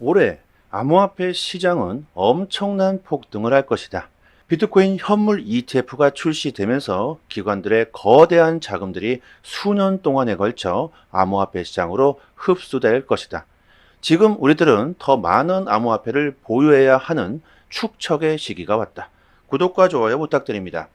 올해 암호화폐 시장은 엄청난 폭등을 할 것이다. 비트코인 현물 ETF가 출시되면서 기관들의 거대한 자금들이 수년 동안에 걸쳐 암호화폐 시장으로 흡수될 것이다. 지금 우리들은 더 많은 암호화폐를 보유해야 하는 축척의 시기가 왔다. 구독과 좋아요 부탁드립니다.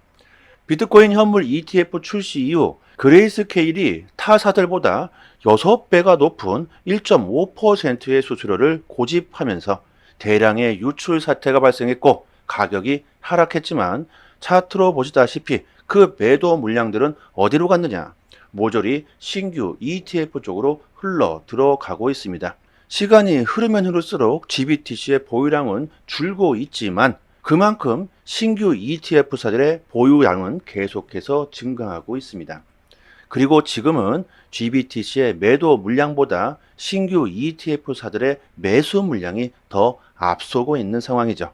비트코인 현물 ETF 출시 이후 그레이스케일이 타사들보다 6배가 높은 1.5%의 수수료를 고집하면서 대량의 유출 사태가 발생했고 가격이 하락했지만 차트로 보시다시피 그 매도 물량들은 어디로 갔느냐? 모조리 신규 ETF 쪽으로 흘러 들어가고 있습니다. 시간이 흐르면 흐를수록 GBTC의 보유량은 줄고 있지만 그만큼 신규 ETF사들의 보유량은 계속해서 증가하고 있습니다. 그리고 지금은 GBTC의 매도 물량보다 신규 ETF사들의 매수 물량이 더 앞서고 있는 상황이죠.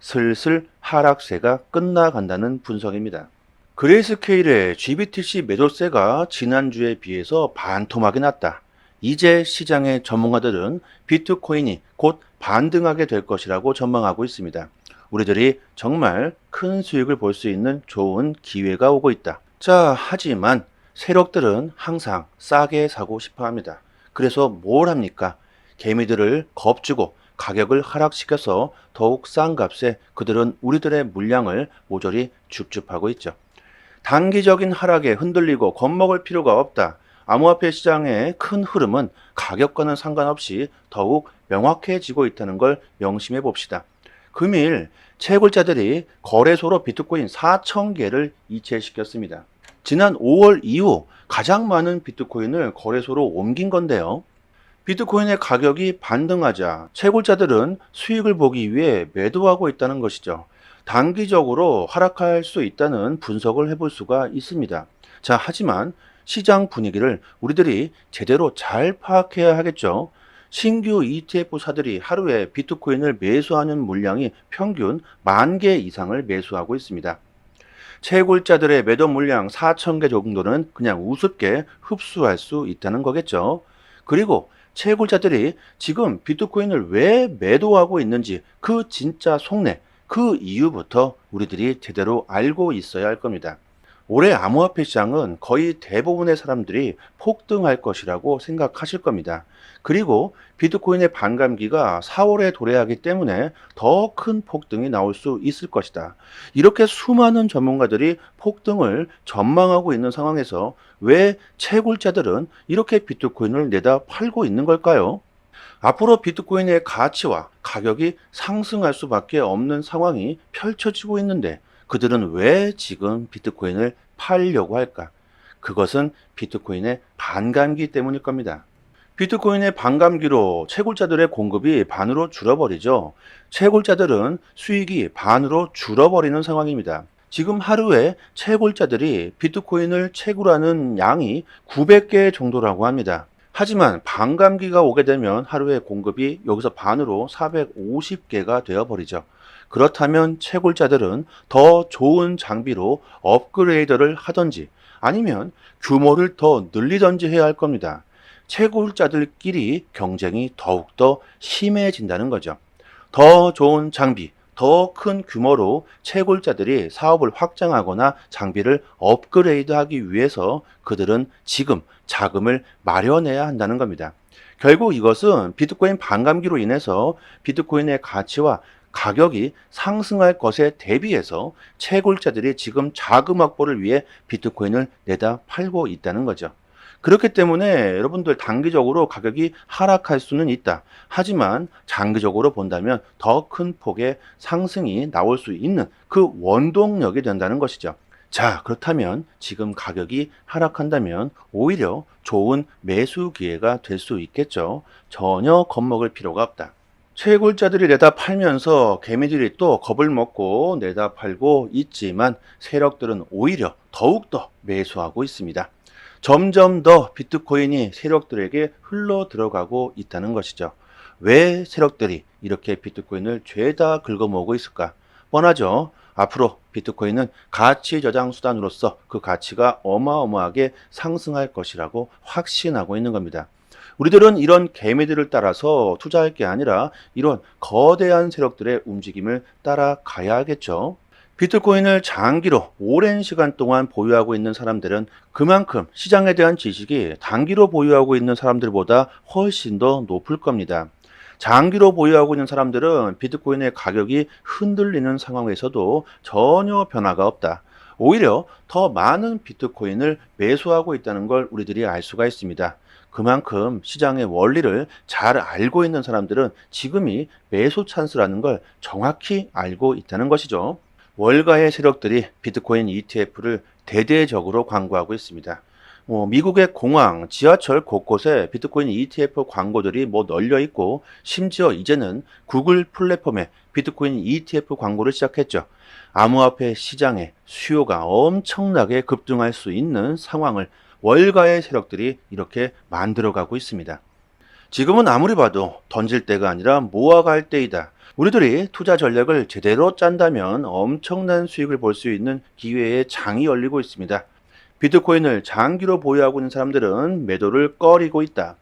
슬슬 하락세가 끝나간다는 분석입니다. 그레이스케일의 GBTC 매도세가 지난주에 비해서 반토막이 났다. 이제 시장의 전문가들은 비트코인이 곧 반등하게 될 것이라고 전망하고 있습니다. 우리들이 정말 큰 수익을 볼 수 있는 좋은 기회가 오고 있다. 자, 하지만 세력들은 항상 싸게 사고 싶어 합니다. 그래서 뭘 합니까? 개미들을 겁주고 가격을 하락시켜서 더욱 싼 값에 그들은 우리들의 물량을 모조리 줍줍하고 있죠. 단기적인 하락에 흔들리고 겁먹을 필요가 없다. 암호화폐 시장의 큰 흐름은 가격과는 상관없이 더욱 명확해지고 있다는 걸 명심해 봅시다. 금일 채굴자들이 거래소로 비트코인 4천 개를 이체시켰습니다. 지난 5월 이후 가장 많은 비트코인을 거래소로 옮긴 건데요. 비트코인의 가격이 반등하자 채굴자들은 수익을 보기 위해 매도하고 있다는 것이죠. 단기적으로 하락할 수 있다는 분석을 해볼 수가 있습니다. 자, 하지만 시장 분위기를 우리들이 제대로 잘 파악해야 하겠죠. 신규 ETF사들이 하루에 비트코인을 매수하는 물량이 평균 만 개 이상을 매수하고 있습니다. 채굴자들의 매도 물량 4,000개 정도는 그냥 우습게 흡수할 수 있다는 거겠죠. 그리고 채굴자들이 지금 비트코인을 왜 매도하고 있는지 그 진짜 속내, 그 이유부터 우리들이 제대로 알고 있어야 할 겁니다. 올해 암호화폐 시장은 거의 대부분의 사람들이 폭등할 것이라고 생각하실 겁니다. 그리고 비트코인의 반감기가 4월에 도래하기 때문에 더 큰 폭등이 나올 수 있을 것이다. 이렇게 수많은 전문가들이 폭등을 전망하고 있는 상황에서 왜 채굴자들은 이렇게 비트코인을 내다 팔고 있는 걸까요? 앞으로 비트코인의 가치와 가격이 상승할 수밖에 없는 상황이 펼쳐지고 있는데 그들은 왜 지금 비트코인을 팔려고 할까? 그것은 비트코인의 반감기 때문일 겁니다. 비트코인의 반감기로 채굴자들의 공급이 반으로 줄어버리죠. 채굴자들은 수익이 반으로 줄어버리는 상황입니다. 지금 하루에 채굴자들이 비트코인을 채굴하는 양이 900개 정도라고 합니다. 하지만 반감기가 오게 되면 하루에 공급이 여기서 반으로 450개가 되어버리죠. 그렇다면 채굴자들은 더 좋은 장비로 업그레이드를 하든지 아니면 규모를 더 늘리든지 해야 할 겁니다. 채굴자들끼리 경쟁이 더욱더 심해진다는 거죠. 더 좋은 장비, 더 큰 규모로 채굴자들이 사업을 확장하거나 장비를 업그레이드하기 위해서 그들은 지금 자금을 마련해야 한다는 겁니다. 결국 이것은 비트코인 반감기로 인해서 비트코인의 가치와 가격이 상승할 것에 대비해서 채굴자들이 지금 자금 확보를 위해 비트코인을 내다 팔고 있다는 거죠. 그렇기 때문에 여러분들 단기적으로 가격이 하락할 수는 있다. 하지만 장기적으로 본다면 더 큰 폭의 상승이 나올 수 있는 그 원동력이 된다는 것이죠. 자, 그렇다면 지금 가격이 하락한다면 오히려 좋은 매수 기회가 될 수 있겠죠. 전혀 겁먹을 필요가 없다. 채굴자들이 내다 팔면서 개미들이 또 겁을 먹고 내다 팔고 있지만 세력들은 오히려 더욱더 매수하고 있습니다. 점점 더 비트코인이 세력들에게 흘러 들어가고 있다는 것이죠. 왜 세력들이 이렇게 비트코인을 죄다 긁어모으고 있을까? 뻔하죠. 앞으로 비트코인은 가치 저장 수단으로서 그 가치가 어마어마하게 상승할 것이라고 확신하고 있는 겁니다. 우리들은 이런 개미들을 따라서 투자할 게 아니라 이런 거대한 세력들의 움직임을 따라가야 하겠죠. 비트코인을 장기로 오랜 시간 동안 보유하고 있는 사람들은 그만큼 시장에 대한 지식이 단기로 보유하고 있는 사람들보다 훨씬 더 높을 겁니다. 장기로 보유하고 있는 사람들은 비트코인의 가격이 흔들리는 상황에서도 전혀 변화가 없다. 오히려 더 많은 비트코인을 매수하고 있다는 걸 우리들이 알 수가 있습니다. 그만큼 시장의 원리를 잘 알고 있는 사람들은 지금이 매수 찬스라는 걸 정확히 알고 있다는 것이죠. 월가의 세력들이 비트코인 ETF를 대대적으로 광고하고 있습니다. 뭐 미국의 공항, 지하철 곳곳에 비트코인 ETF 광고들이 뭐 널려 있고 심지어 이제는 구글 플랫폼에 비트코인 ETF 광고를 시작했죠. 암호화폐 시장의 수요가 엄청나게 급등할 수 있는 상황을 월가의 세력들이 이렇게 만들어가고 있습니다. 지금은 아무리 봐도 던질 때가 아니라 모아갈 때이다. 우리들이 투자 전략을 제대로 짠다면 엄청난 수익을 볼 수 있는 기회의 장이 열리고 있습니다. 비트코인을 장기로 보유하고 있는 사람들은 매도를 꺼리고 있다.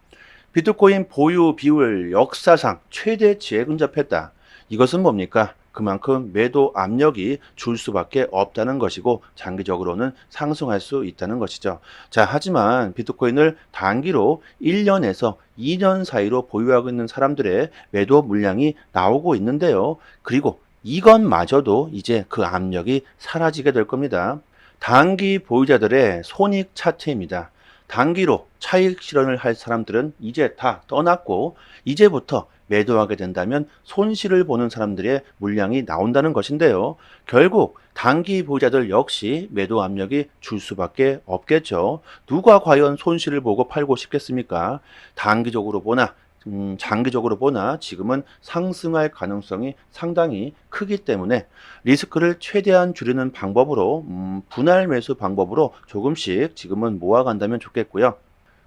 비트코인 보유 비율 역사상 최대치에 근접했다. 이것은 뭡니까? 그만큼 매도 압력이 줄 수밖에 없다는 것이고 장기적으로는 상승할 수 있다는 것이죠. 자, 하지만 비트코인을 단기로 1년에서 2년 사이로 보유하고 있는 사람들의 매도 물량이 나오고 있는데요. 그리고 이것마저도 이제 그 압력이 사라지게 될 겁니다. 단기 보유자들의 손익 차트입니다. 단기로 차익 실현을 할 사람들은 이제 다 떠났고 이제부터 매도하게 된다면 손실을 보는 사람들의 물량이 나온다는 것인데요. 결국 단기 보유자들 역시 매도 압력이 줄 수밖에 없겠죠. 누가 과연 손실을 보고 팔고 싶겠습니까? 단기적으로 보나 음, 장기적으로 보나 지금은 상승할 가능성이 상당히 크기 때문에 리스크를 최대한 줄이는 방법으로 음, 분할 매수 방법으로 조금씩 지금은 모아간다면 좋겠고요.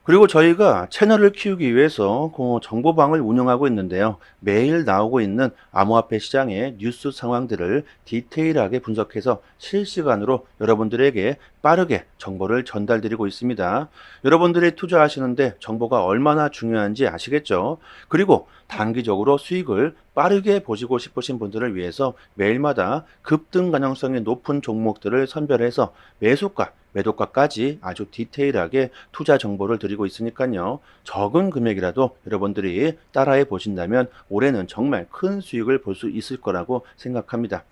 그리고 저희가 채널을 키우기 위해서 그 정보방을 운영하고 있는데요. 매일 나오고 있는 암호화폐 시장의 뉴스 상황들을 디테일하게 분석해서 실시간으로 여러분들에게 빠르게 정보를 전달드리고 있습니다. 여러분들이 투자하시는데 정보가 얼마나 중요한지 아시겠죠? 그리고 단기적으로 수익을 빠르게 보시고 싶으신 분들을 위해서 매일마다 급등 가능성이 높은 종목들을 선별해서 매수가, 매도가까지 아주 디테일하게 투자 정보를 드리고 있으니까요. 적은 금액이라도 여러분들이 따라해 보신다면 올해는 정말 큰 수익을 볼 수 있을 거라고 생각합니다.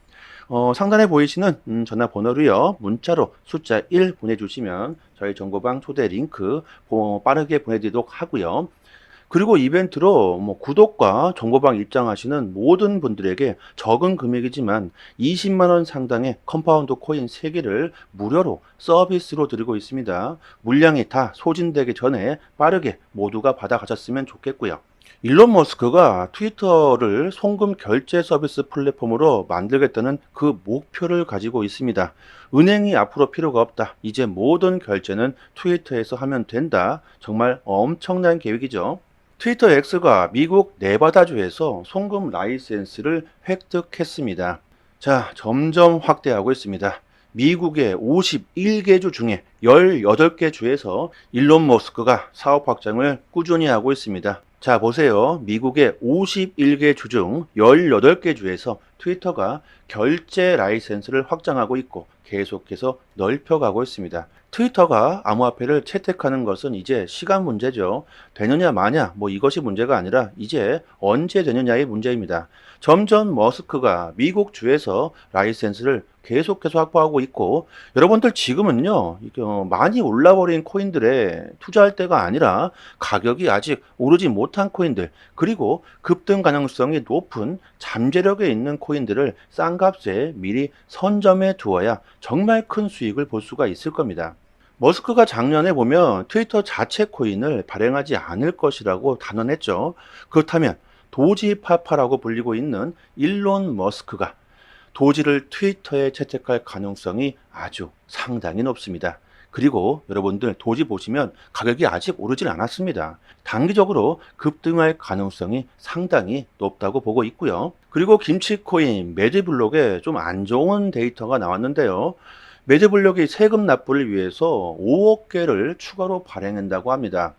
어, 상단에 보이시는 음, 전화번호로요. 문자로 숫자 1 보내주시면 저희 정보방 초대 링크 보- 빠르게 보내드리도록 하고요. 그리고 이벤트로 뭐 구독과 정보방 입장하시는 모든 분들에게 적은 금액이지만 20만 원 상당의 컴파운드 코인 3개를 무료로 서비스로 드리고 있습니다. 물량이 다 소진되기 전에 빠르게 모두가 받아가셨으면 좋겠고요. 일론 머스크가 트위터를 송금 결제 서비스 플랫폼으로 만들겠다는 그 목표를 가지고 있습니다. 은행이 앞으로 필요가 없다. 이제 모든 결제는 트위터에서 하면 된다. 정말 엄청난 계획이죠. 트위터 X가 미국 네바다주에서 송금 라이센스를 획득했습니다. 자, 점점 확대하고 있습니다. 미국의 51개 주 중에 18개 주에서 일론 머스크가 사업 확장을 꾸준히 하고 있습니다. 자, 보세요. 미국의 51개 주 중 18개 주에서 트위터가 결제 라이센스를 확장하고 있고 계속해서 넓혀가고 있습니다. 트위터가 암호화폐를 채택하는 것은 이제 시간 문제죠. 되느냐 마냐 뭐 이것이 문제가 아니라 이제 언제 되느냐의 문제입니다. 점점 머스크가 미국 주에서 라이센스를 계속해서 확보하고 있고 여러분들 지금은요 어, 많이 올라버린 코인들에 투자할 때가 아니라 가격이 아직 오르지 못한 코인들 그리고 급등 가능성이 높은 잠재력에 있는 코인들을 싼 값에 미리 선점해 두어야 정말 큰 수익을 볼 수가 있을 겁니다. 머스크가 작년에 보면 트위터 자체 코인을 발행하지 않을 것이라고 단언했죠. 그렇다면 도지파파라고 불리고 있는 일론 머스크가 도지를 트위터에 채택할 가능성이 아주 상당히 높습니다. 그리고 여러분들 도지 보시면 가격이 아직 오르질 않았습니다. 단기적으로 급등할 가능성이 상당히 높다고 보고 있고요. 그리고 김치코인 매드블록에 좀 안 좋은 데이터가 나왔는데요. 매드블록이 세금 납부를 위해서 5억 개를 추가로 발행한다고 합니다.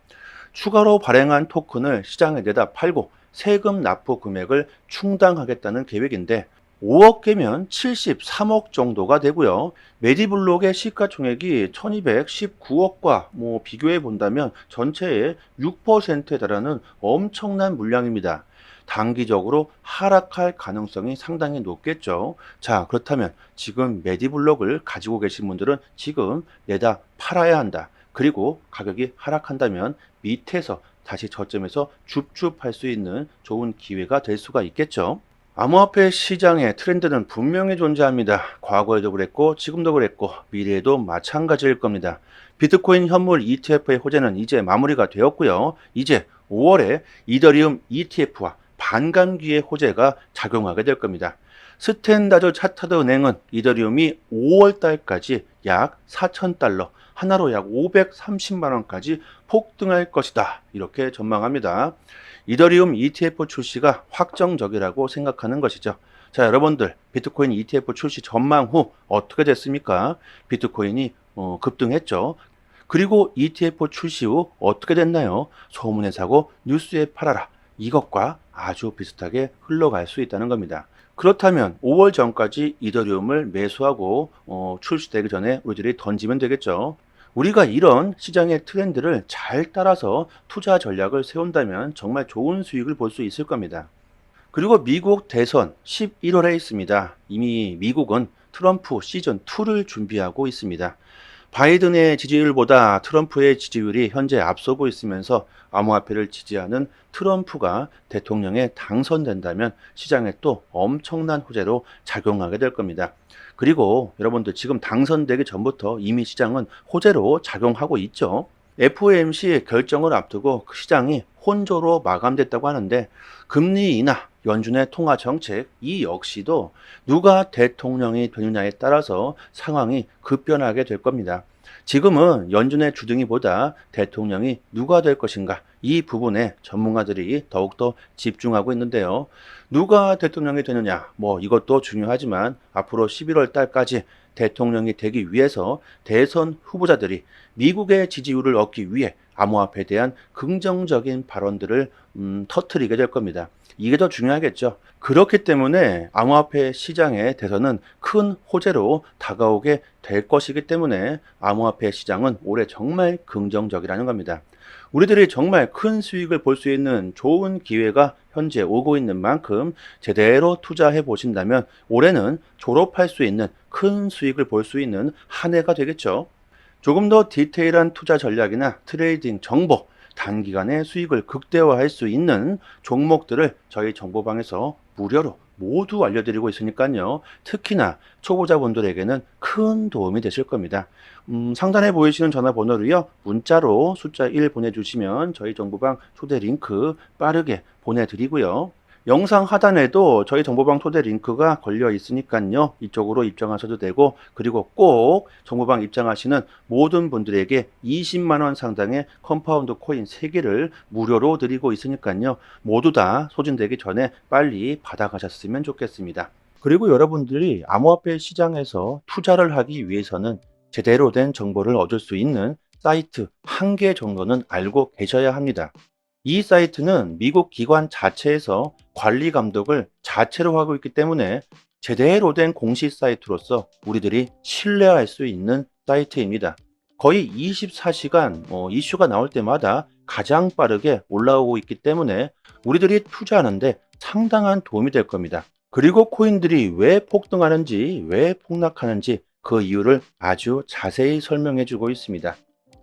추가로 발행한 토큰을 시장에 내다 팔고 세금 납부 금액을 충당하겠다는 계획인데 5억 개면 73억 정도가 되고요. 메디블록의 시가총액이 1219억과 뭐 비교해 본다면 전체의 6%에 달하는 엄청난 물량입니다. 단기적으로 하락할 가능성이 상당히 높겠죠. 자, 그렇다면 지금 메디블록을 가지고 계신 분들은 지금 내다 팔아야 한다. 그리고 가격이 하락한다면 밑에서 다시 저점에서 줍줍할 수 있는 좋은 기회가 될 수가 있겠죠. 암호화폐 시장의 트렌드는 분명히 존재합니다. 과거에도 그랬고 지금도 그랬고 미래에도 마찬가지일 겁니다. 비트코인 현물 ETF의 호재는 이제 마무리가 되었고요. 이제 5월에 이더리움 ETF와 반감기의 호재가 작용하게 될 겁니다. 스탠다드 차타드 은행은 이더리움이 5월 달까지 약 4,000달러, 하나로 약 530만 원까지 폭등할 것이다. 이렇게 전망합니다. 이더리움 ETF 출시가 확정적이라고 생각하는 것이죠. 자, 여러분들 비트코인 ETF 출시 전망 후 어떻게 됐습니까? 비트코인이 어, 급등했죠. 그리고 ETF 출시 후 어떻게 됐나요? 소문에 사고 뉴스에 팔아라. 이것과 아주 비슷하게 흘러갈 수 있다는 겁니다. 그렇다면 5월 전까지 이더리움을 매수하고 어, 출시되기 전에 우리들이 던지면 되겠죠. 우리가 이런 시장의 트렌드를 잘 따라서 투자 전략을 세운다면 정말 좋은 수익을 볼 수 있을 겁니다. 그리고 미국 대선 11월에 있습니다. 이미 미국은 트럼프 시즌 2를 준비하고 있습니다. 바이든의 지지율보다 트럼프의 지지율이 현재 앞서고 있으면서 암호화폐를 지지하는 트럼프가 대통령에 당선된다면 시장에 또 엄청난 호재로 작용하게 될 겁니다. 그리고 여러분들 지금 당선되기 전부터 이미 시장은 호재로 작용하고 있죠. FOMC 결정을 앞두고 그 시장이 혼조로 마감됐다고 하는데 금리 인하, 연준의 통화 정책 이 역시도 누가 대통령이 되느냐에 따라서 상황이 급변하게 될 겁니다. 지금은 연준의 주둥이보다 대통령이 누가 될 것인가 이 부분에 전문가들이 더욱더 집중하고 있는데요. 누가 대통령이 되느냐 뭐 이것도 중요하지만 앞으로 11월 달까지 대통령이 되기 위해서 대선 후보자들이 미국의 지지율을 얻기 위해 암호화폐에 대한 긍정적인 발언들을 음, 터트리게 될 겁니다. 이게 더 중요하겠죠. 그렇기 때문에 암호화폐 시장의 대선은 큰 호재로 다가오게 될 것이기 때문에 암호화폐 시장은 올해 정말 긍정적이라는 겁니다. 우리들이 정말 큰 수익을 볼 수 있는 좋은 기회가 현재 오고 있는 만큼 제대로 투자해 보신다면 올해는 졸업할 수 있는 큰 수익을 볼 수 있는 한 해가 되겠죠. 조금 더 디테일한 투자 전략이나 트레이딩 정보, 단기간에 수익을 극대화할 수 있는 종목들을 저희 정보방에서 무료로 모두 알려드리고 있으니까요. 특히나 초보자분들에게는 큰 도움이 되실 겁니다. 음, 상단에 보이시는 전화번호로요. 문자로 숫자 1 보내주시면 저희 정보방 초대 링크 빠르게 보내드리고요. 영상 하단에도 저희 정보방 초대 링크가 걸려 있으니까요. 이쪽으로 입장하셔도 되고 그리고 꼭 정보방 입장하시는 모든 분들에게 20만 원 상당의 컴파운드 코인 3개를 무료로 드리고 있으니까요. 모두 다 소진되기 전에 빨리 받아가셨으면 좋겠습니다. 그리고 여러분들이 암호화폐 시장에서 투자를 하기 위해서는 제대로 된 정보를 얻을 수 있는 사이트 한 개 정도는 알고 계셔야 합니다. 이 사이트는 미국 기관 자체에서 관리 감독을 자체로 하고 있기 때문에 제대로 된 공식 사이트로서 우리들이 신뢰할 수 있는 사이트입니다. 거의 24시간 어, 이슈가 나올 때마다 가장 빠르게 올라오고 있기 때문에 우리들이 투자하는데 상당한 도움이 될 겁니다. 그리고 코인들이 왜 폭등하는지, 왜 폭락하는지 그 이유를 아주 자세히 설명해 주고 있습니다.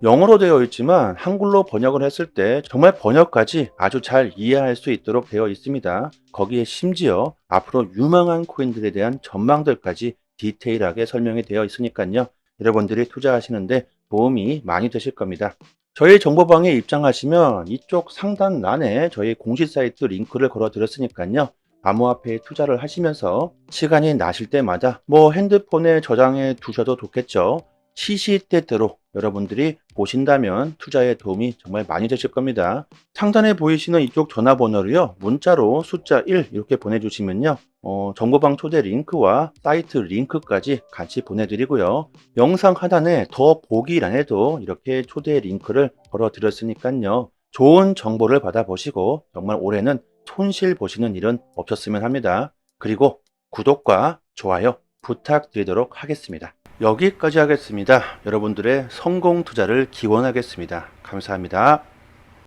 영어로 되어 있지만 한글로 번역을 했을 때 정말 번역까지 아주 잘 이해할 수 있도록 되어 있습니다. 거기에 심지어 앞으로 유망한 코인들에 대한 전망들까지 디테일하게 설명이 되어 있으니까요. 여러분들이 투자하시는데 도움이 많이 되실 겁니다. 저희 정보방에 입장하시면 이쪽 상단란에 저희 공식 사이트 링크를 걸어 드렸으니까요. 암호화폐에 투자를 하시면서 시간이 나실 때마다 뭐 핸드폰에 저장해 두셔도 좋겠죠. 시시때때로 여러분들이 보신다면 투자에 도움이 정말 많이 되실 겁니다. 상단에 보이시는 이쪽 전화번호로요. 문자로 숫자 1 이렇게 보내주시면요. 어, 정보방 초대 링크와 사이트 링크까지 같이 보내드리고요. 영상 하단에 더 보기란에도 이렇게 초대 링크를 걸어 드렸으니까요. 좋은 정보를 받아보시고 정말 올해는 손실 보시는 일은 없었으면 합니다. 그리고 구독과 좋아요 부탁드리도록 하겠습니다. 여기까지 하겠습니다. 여러분들의 성공 투자를 기원하겠습니다. 감사합니다.